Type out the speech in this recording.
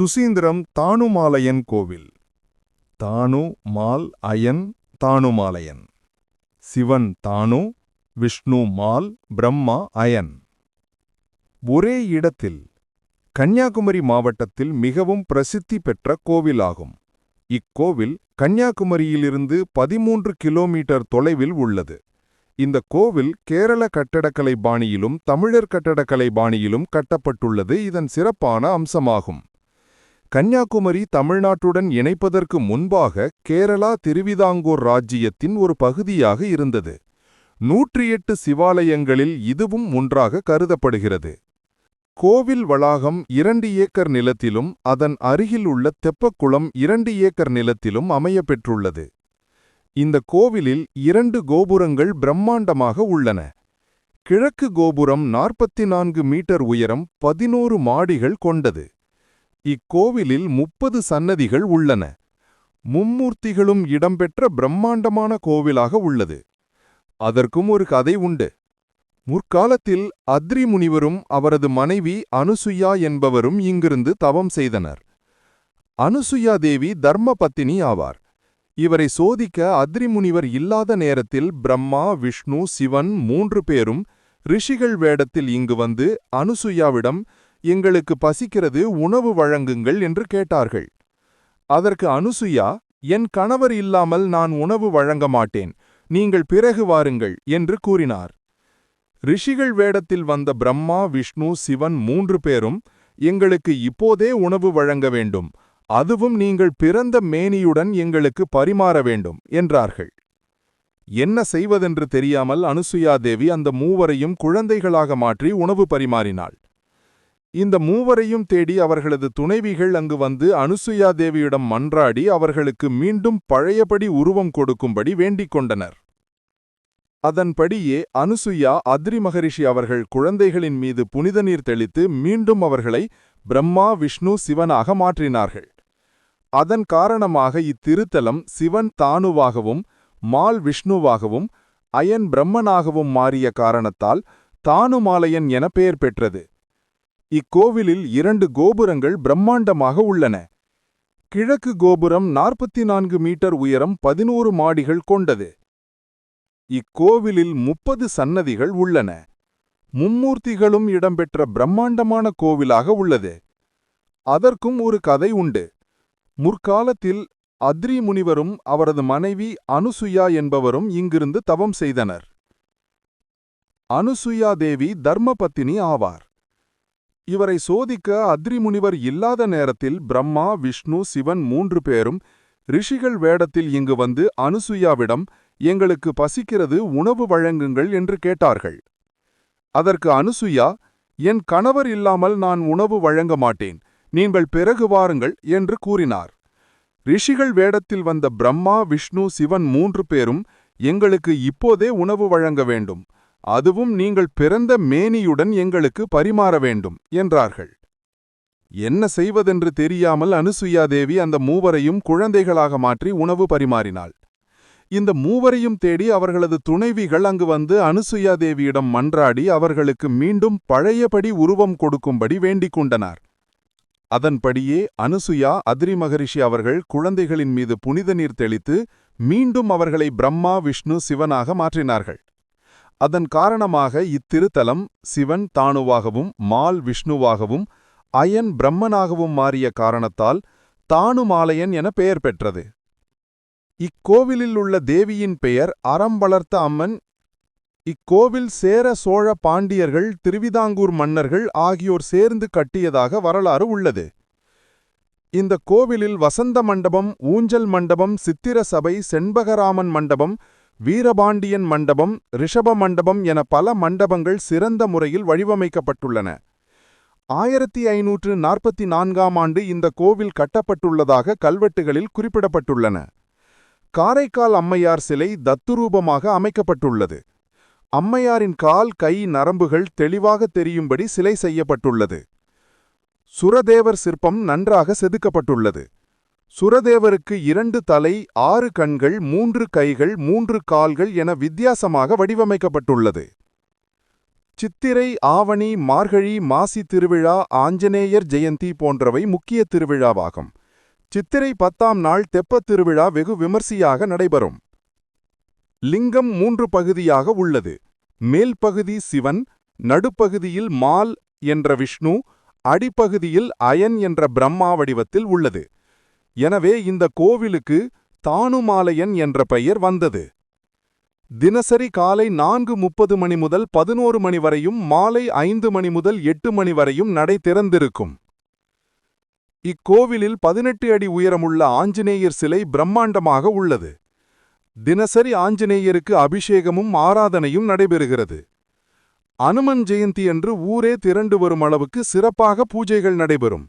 சுசீந்திரம் தானுமாலயன் கோவில். தானு mall iron தானுமாலயன். Sivan தானு Vishnu mall Brahma iron. ஒரே இடத்தில் கன்னியாகுமரி மாவட்டத்தில் மிகவும் பிரசித்தி பெற்ற கோவிலாகும். இக்கோவில் கன்னியாகுமரியிலிருந்து பதிமூன்று கிலோமீட்டர் தொலைவில் உள்ளது. இந்த கோவில் கேரள கட்டடக்கலை பாணியிலும் தமிழர் கட்டடக்கலை பாணியிலும் கட்டப்பட்டுள்ளது. இதன் சிறப்பான அம்சமாகும். கன்னியாகுமரி தமிழ்நாட்டுடன் இணைப்பதற்கு முன்பாக கேரளா திருவிதாங்கூர் ராஜ்ஜியத்தின் ஒரு பகுதியாக இருந்தது. நூற்றி எட்டு சிவாலயங்களில் இதுவும் ஒன்றாக கருதப்படுகிறது. கோவில் வளாகம் இரண்டு ஏக்கர் நிலத்திலும் அதன் அருகிலுள்ள தெப்பக்குளம் இரண்டு ஏக்கர் நிலத்திலும் அமையப்பெற்றுள்ளது. இந்த கோவிலில் இரண்டு கோபுரங்கள் பிரம்மாண்டமாக உள்ளன. கிழக்கு கோபுரம் நாற்பத்தி நான்கு மீட்டர் உயரம் பதினோரு மாடிகள் கொண்டது. இக்கோவிலில் முப்பது சன்னதிகள் உள்ளன. மும்மூர்த்திகளும் இடம்பெற்ற பிரம்மாண்டமான கோவிலாக உள்ளது. அதற்கும் ஒரு கதை உண்டு. முற்காலத்தில் அத்ரி முனிவரும் அவரது மனைவி அனுசுயா என்பவரும் இங்கிருந்து தவம் செய்தனர். அனுசுயா தேவி தர்மபத்தினி ஆவார். இவரை சோதிக்க அத்ரி முனிவர் இல்லாத நேரத்தில் பிரம்மா விஷ்ணு சிவன் மூன்று பேரும் ரிஷிகள் வேடத்தில் இங்கு வந்து அனுசுயாவிடம் எங்களுக்கு பசிக்கிறது உணவு வழங்குங்கள் என்று கேட்டார்கள். அதற்கு அனுசுயா என் கணவர் இல்லாமல் நான் உணவு வழங்க மாட்டேன் நீங்கள் பிறகு வாருங்கள் என்று கூறினார். ரிஷிகள் வேடத்தில் வந்த பிரம்மா விஷ்ணு சிவன் மூன்று பேரும் எங்களுக்கு இப்போதே உணவு வழங்க வேண்டும் அதுவும் நீங்கள் பிறந்த மேனியுடன் எங்களுக்கு பரிமாற வேண்டும் என்றார்கள். என்ன செய்வதென்று தெரியாமல் அனுசுயாதேவி அந்த மூவரையும் குழந்தைகளாக மாற்றி உணவு பரிமாறினாள். இந்த மூவரையும் தேடி அவர்களது துணைவிகள் அங்கு வந்து அனுசுயா தேவியிடம் மன்றாடி அவர்களுக்கு மீண்டும் பழையபடி உருவம் கொடுக்கும்படி வேண்டிக் கொண்டனர். அதன்படியே அனுசுயா அத்ரி மகரிஷி அவர்கள் குழந்தைகளின் மீது புனித நீர் தெளித்து மீண்டும் அவர்களை பிரம்மா விஷ்ணு சிவனாக மாற்றினார்கள். அதன் காரணமாக இத்திருத்தலம் சிவன் தானுவாகவும் மால் விஷ்ணுவாகவும் அயன் பிரம்மனாகவும் மாறிய காரணத்தால் தானுமாலயன் என பெயர் பெற்றது. இக்கோவிலில் இரண்டு கோபுரங்கள் பிரம்மாண்டமாக உள்ளன. கிழக்கு கோபுரம் நாற்பத்தி நான்கு மீட்டர் உயரம் பதினோரு மாடிகள் கொண்டது. இக்கோவிலில் முப்பது சன்னதிகள் உள்ளன. மும்மூர்த்திகளும் இடம்பெற்ற பிரம்மாண்டமான கோவிலாக உள்ளது. அதற்கும் ஒரு கதை உண்டு. முற்காலத்தில் அத்ரி முனிவரும் அவரது மனைவி அனுசுயா என்பவரும் இங்கிருந்து தவம் செய்தனர். அனுசுயா தேவி தர்மபத்தினி ஆவார். இவரை சோதிக்க அத்ரிமுனிவர் இல்லாத நேரத்தில் பிரம்மா விஷ்ணு சிவன் மூன்று பேரும் ரிஷிகள் வேடத்தில் இங்கு வந்து அனுசுயாவிடம் எங்களுக்கு பசிக்கிறது உணவு வழங்குங்கள் என்று கேட்டார்கள். அதற்கு அனுசுயா என் கணவர் இல்லாமல் நான் உணவு வழங்க மாட்டேன் நீங்கள் பிறகு வாருங்கள் என்று கூறினார். ரிஷிகள் வேடத்தில் வந்த பிரம்மா விஷ்ணு சிவன் மூன்று பேரும் எங்களுக்கு இப்போதே உணவு வழங்க வேண்டும் அதுவும் நீங்கள் பிறந்த மேனியுடன் எங்களுக்கு பரிமாற வேண்டும் என்றார்கள். என்ன செய்வதென்று தெரியாமல் அனுசுயாதேவி அந்த மூவரையும் குழந்தைகளாக மாற்றி உணவு பரிமாறினாள். இந்த மூவரையும் தேடி அவர்களது துணைவிகள் அங்கு வந்து அனுசுயாதேவியிடம் மன்றாடி அவர்களுக்கு மீண்டும் பழையபடி உருவம் கொடுக்கும்படி வேண்டிக் கொண்டனர். அதன்படியே அனுசுயா அதிரி மகரிஷி அவர்கள் குழந்தைகளின் மீது புனித நீர் தெளித்து மீண்டும் அவர்களை பிரம்மா விஷ்ணு சிவனாக மாற்றினார்கள். அதன் காரணமாக இத்திருத்தலம் சிவன் தானுவாகவும் மால் விஷ்ணுவாகவும் அயன் பிரம்மனாகவும் மாறிய காரணத்தால் தானுமாலயன் என பெயர் பெற்றது. இக்கோவிலில் உள்ள தேவியின் பெயர் அறம் வளர்த்த அம்மன் இக்கோவில் சேர சோழ பாண்டியர்கள் திருவிதாங்கூர் மன்னர்கள் ஆகியோர் சேர்ந்து கட்டியதாக வரலாறு உள்ளது. இந்த கோவிலில் வசந்த மண்டபம் ஊஞ்சல் மண்டபம் சித்திர சபை செண்பகராமன் மண்டபம் வீரபாண்டியன் மண்டபம் ரிஷப மண்டபம் என பல மண்டபங்கள் சிறந்த முறையில் வடிவமைக்கப்பட்டுள்ளன. ஆயிரத்தி ஐநூற்று நாற்பத்தி நான்காம் ஆண்டு இந்த கோவில் கட்டப்பட்டுள்ளதாக கல்வெட்டுகளில் குறிப்பிடப்பட்டுள்ளன. காரைக்கால் அம்மையார் சிலை தத்துரூபமாக அமைக்கப்பட்டுள்ளது. அம்மையாரின் கால் கை நரம்புகள் தெளிவாக தெரியும்படி சிலை செய்யப்பட்டுள்ளது. சுரதேவர் சிற்பம் நன்றாக செதுக்கப்பட்டுள்ளது. சுரதேவருக்கு இரண்டு தலை ஆறு கண்கள் மூன்று கைகள் மூன்று கால்கள் என வித்தியாசமாக வடிவமைக்கப்பட்டுள்ளது. சித்திரை ஆவணி மார்கழி மாசி திருவிழா ஆஞ்சநேயர் ஜெயந்தி போன்றவை முக்கிய திருவிழாவாகும். சித்திரை பத்தாம் நாள் தெப்பத் திருவிழா வெகு விமர்சையாக நடைபெறும். லிங்கம் மூன்று பகுதியாக உள்ளது. மேல் பகுதி சிவன் நடுப்பகுதியில் மால் என்ற விஷ்ணு அடிப்பகுதியில் அயன் என்ற பிரம்மா வடிவத்தில் உள்ளது. எனவே இந்த கோவிலுக்கு தானுமாலையன் என்ற பெயர் வந்தது. தினசரி காலை நான்கு முப்பது மணி முதல் பதினோரு மணி வரையும் மாலை ஐந்து மணி முதல் எட்டு மணி வரையும் நடை திறந்திருக்கும். இக்கோவிலில் பதினெட்டு அடி உயரமுள்ள ஆஞ்சநேயர் சிலை பிரம்மாண்டமாக உள்ளது. தினசரி ஆஞ்சநேயருக்கு அபிஷேகமும் ஆராதனையும் நடைபெறுகிறது. அனுமன் ஜெயந்தி என்று ஊரே திரண்டு வரும் அளவுக்கு சிறப்பாக பூஜைகள் நடைபெறும்.